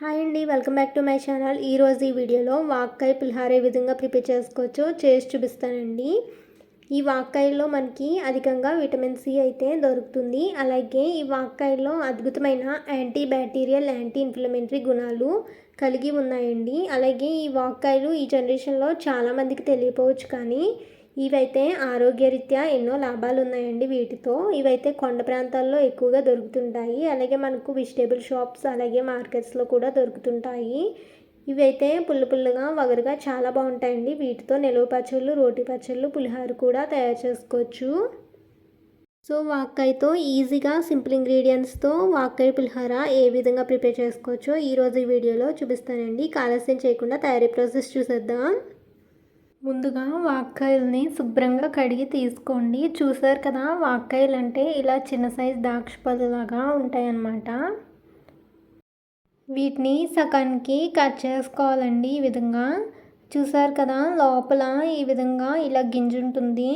Hi అండి welcome back to my channel. ఈరోజు ఈ వీడియోలో వాక్కాయ పులిహార ఏ విధంగా ప్రిపేర్ చేసుకోవచ్చో చేసి చూపిస్తానండి. ఈ వాక్కాయలో మనకి అధికంగా విటమిన్ సి అయితే దొరుకుతుంది. అలాగే ఈ వాక్కాయలో అద్భుతమైన యాంటీ బ్యాక్టీరియల్ యాంటీ ఇన్ఫ్లమేటరీ గుణాలు కలిగి ఉన్నాయండి. అలాగే ఈ వాక్కాయలు ఈ జనరేషన్లో చాలామందికి తెలియపోవచ్చు కానీ ఇవైతే ఆరోగ్యరీత్యా ఎన్నో లాభాలు ఉన్నాయండి వీటితో. ఇవైతే కొండ ప్రాంతాల్లో ఎక్కువగా దొరుకుతుంటాయి. అలాగే మనకు వెజిటేబుల్ షాప్స్ అలాగే మార్కెట్స్లో కూడా దొరుకుతుంటాయి. ఇవైతే పుల్ల పుల్లగా వగరుగా చాలా బాగుంటాయండి. వీటితో నిలువ పచ్చళ్ళు రోటి పచ్చళ్ళు పులిహార కూడా తయారు చేసుకోవచ్చు. సో వాక్కాయతో ఈజీగా సింపుల్ ఇంగ్రీడియంట్స్తో వాక్కాయ పులిహార ఏ విధంగా ప్రిపేర్ చేసుకోవచ్చో ఈరోజు ఈ వీడియోలో చూపిస్తానండి. ఆలస్యం చేయకుండా తయారీ ప్రాసెస్ చూసేద్దాం. ముందుగా వాక్కాయల్ని శుభ్రంగా కడిగి తీసుకోండి. చూసారు కదా వాక్కాయలు అంటే ఇలా చిన్న సైజు ద్రాక్ష పళ్ళలాగా ఉంటాయన్నమాట. వీటిని సగానికి కట్ చేసుకోవాలండి ఈ విధంగా. చూసారు కదా లోపల ఈ విధంగా ఇలా గింజ ఉంటుంది.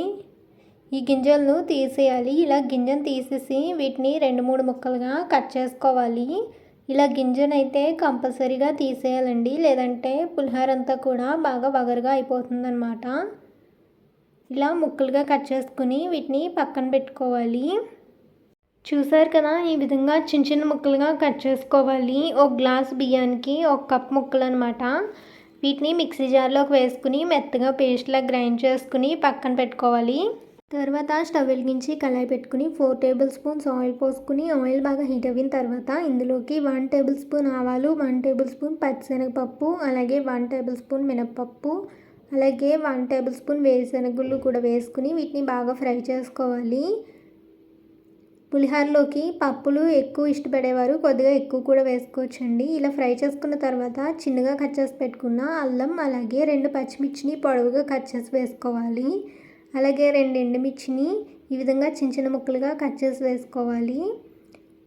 ఈ గింజలను తీసేయాలి. ఇలా గింజను తీసేసి వీటిని రెండు మూడు ముక్కలుగా కట్ చేసుకోవాలి. ఇలా గింజనైతే కంపల్సరీగా తీసేయాలండి. లేదంటే పులిహోర అంతా కూడా బాగా వగరుగా అయిపోతుందన్నమాట. ఇలా ముక్కలుగా కట్ చేసుకుని వీటిని పక్కన పెట్టుకోవాలి. చూసారు కదా ఈ విధంగా చిన్న చిన్న ముక్కలుగా కట్ చేసుకోవాలి. ఒక గ్లాస్ బియ్యానికి ఒక కప్ ముక్కలు అనమాట వీటిని మిక్సీ జార్లోకి వేసుకుని మెత్తగా పేస్ట్లా గ్రైండ్ చేసుకుని పక్కన పెట్టుకోవాలి. తర్వాత స్టవ్ వెలిగించి కళాయి పెట్టుకుని ఫోర్ టేబుల్ స్పూన్స్ ఆయిల్ పోసుకుని ఆయిల్ బాగా హీట్ అయిన తర్వాత ఇందులోకి వన్ టేబుల్ స్పూన్ ఆవాలు వన్ టేబుల్ స్పూన్ పచ్చిశనగపప్పు అలాగే వన్ టేబుల్ స్పూన్ మినప్పప్పు అలాగే వన్ టేబుల్ స్పూన్ వేరుశనగుళ్ళు కూడా వేసుకుని వీటిని బాగా ఫ్రై చేసుకోవాలి. పులిహోరలోకి పప్పులు ఎక్కువ ఇష్టపడేవారు కొద్దిగా ఎక్కువ కూడా వేసుకోవచ్చండి. ఇలా ఫ్రై చేసుకున్న తర్వాత చిన్నగా కట్ చేసి పెట్టుకున్న అల్లం అలాగే రెండు పచ్చిమిర్చిని పొడవుగా కట్ చేసి వేసుకోవాలి. అలాగే రెండు ఎండుమిర్చిని ఈ విధంగా చిన్న చిన్న ముక్కలుగా కట్ చేసి వేసుకోవాలి.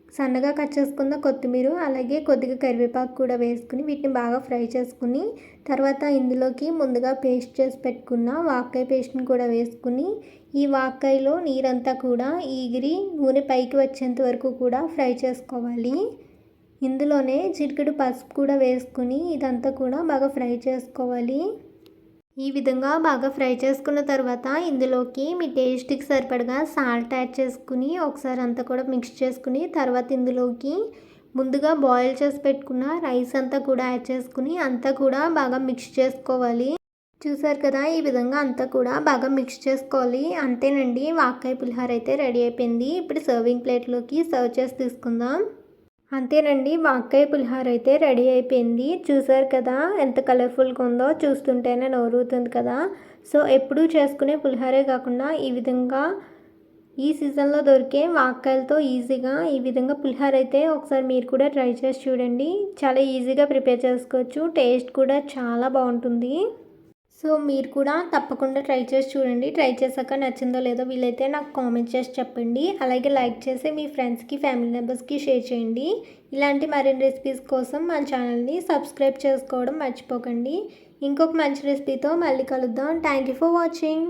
సన్నగా కట్ చేసుకున్న కొత్తిమీర అలాగే కొద్దిగా కరివేపాకు కూడా వేసుకుని వీటిని బాగా ఫ్రై చేసుకుని తర్వాత ఇందులోకి ముందుగా పేస్ట్ చేసి పెట్టుకున్న వాక్కాయ పేస్ట్ని కూడా వేసుకుని ఈ వాక్కాయలో నీరంతా కూడా ఈగిరి నూనె పైకి వచ్చేంత వరకు కూడా ఫ్రై చేసుకోవాలి. ఇందులోనే చిటికెడు పసుపు కూడా వేసుకుని ఇదంతా కూడా బాగా ఫ్రై చేసుకోవాలి. ఈ విధంగా బాగా ఫ్రై చేసుకున్న తర్వాత ఇందులోకి మీ టేస్ట్కి సరిపడగా సాల్ట్ యాడ్ చేసుకుని ఒకసారి అంతా కూడా మిక్స్ చేసుకుని తర్వాత ఇందులోకి ముందుగా బాయిల్ చేసి పెట్టుకున్న రైస్ అంతా కూడా యాడ్ చేసుకుని అంతా కూడా బాగా మిక్స్ చేసుకోవాలి. చూసారు కదా ఈ విధంగా అంతా కూడా బాగా మిక్స్ చేసుకోవాలి. అంతేనండి వాకాయ పులిహార అయితే రెడీ అయిపోయింది. ఇప్పుడు సర్వింగ్ ప్లేట్లోకి సర్వ్ చేసి తీసుకుందాం. అంతేనండి. వాక్కాయ పులిహార అయితే రెడీ అయిపోయింది. చూసారు కదా ఎంత కలర్ఫుల్గా ఉందో చూస్తుంటేనే నోరుతుంది కదా. సో ఎప్పుడూ చేసుకునే పులిహారే కాకుండా ఈ విధంగా ఈ సీజన్లో దొరికే వాక్కాయలతో ఈజీగా ఈ విధంగా పులిహార అయితే ఒకసారి మీరు కూడా ట్రై చేసి చూడండి. చాలా ఈజీగా ప్రిపేర్ చేసుకోవచ్చు. టేస్ట్ కూడా చాలా బాగుంటుంది. సో మీరు కూడా తప్పకుండా ట్రై చేసి చూడండి. ట్రై చేశాక నచ్చిందో లేదో వీలైతే నాకు కామెంట్ చేసి చెప్పండి. అలాగే లైక్ చేసి మీ ఫ్రెండ్స్కి ఫ్యామిలీ మెంబర్స్కి షేర్ చేయండి. ఇలాంటి మరిన్ని రెసిపీస్ కోసం మన ఛానల్ని సబ్స్క్రైబ్ చేసుకోవడం మర్చిపోకండి. ఇంకొక మంచి రెసిపీతో మళ్ళీ కలుద్దాం. Thank you for watching.